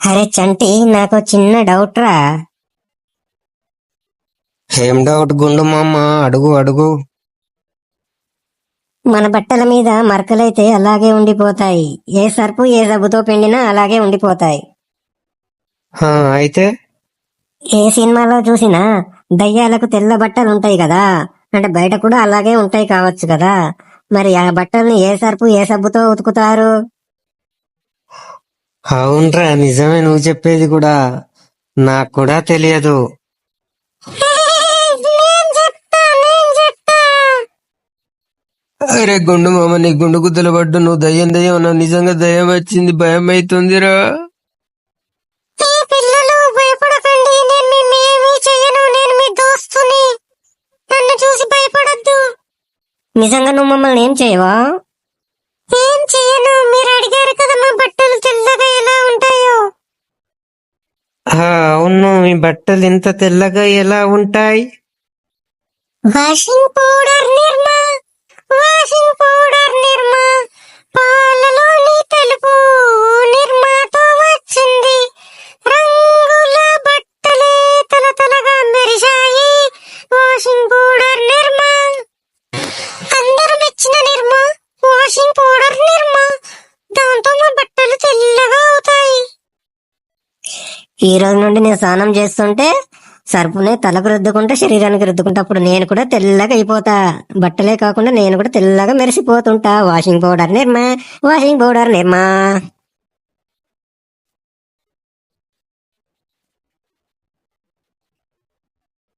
అరే చంటి నాకు చిన్న డౌట్ రా. ఏం డౌట్ గుండు మామ? అడుగు అడుగు. మన బట్టల మీద మరకలైతే అలాగే ఉండిపోతాయి. ఏ సర్పు ఏ సబ్బుతో పిండినా అలాగే ఉండిపోతాయి. అయితే? ఏ సినిమాలో చూసినా దయ్యాలకు తెల్ల బట్టలు ఉంటాయి కదా. అంటే బయట కూడా అలాగే ఉంటాయి కావచ్చు కదా. మరి ఆ బట్టల్ని ఏ సర్పు ఏ సబ్బుతో ఉతుకుతారు? అవునరా నిజమే నువ్వు చెప్పేది కూడా. నాకు కూడా తెలియదు. అరే గుండు మామ నీ గుండు గుద్దలు పడ్డు నువ్వు దయ్యం దయ్యం నిజంగా దయ్యం వచ్చింది భయం అవుతుందిరా నిజంగా నువ్వు మమ్మల్ని ఏం చేయవా? ఏం చెయ్యను మీరు అడిగారు కదా మా బట్టలు తెల్లగా ఎలా ఉంటాయో. ఆ, అవును మీ బట్టలు ఇంత తెల్లగా ఎలా ఉంటాయి? Washing powder Nirma washing powder Nirma ఈ రోజు నుండి నేను స్నానం చేస్తుంటే సర్పునే తలకు రుద్దుకుంటే శరీరానికి రుద్దుకుంటే. అప్పుడు నేను కూడా తెల్లగా అయిపోతా. బట్టలే కాకుండా నేను కూడా తెల్లగా మెరిసిపోతుంటా. Washing powder Nirma washing powder Nirma.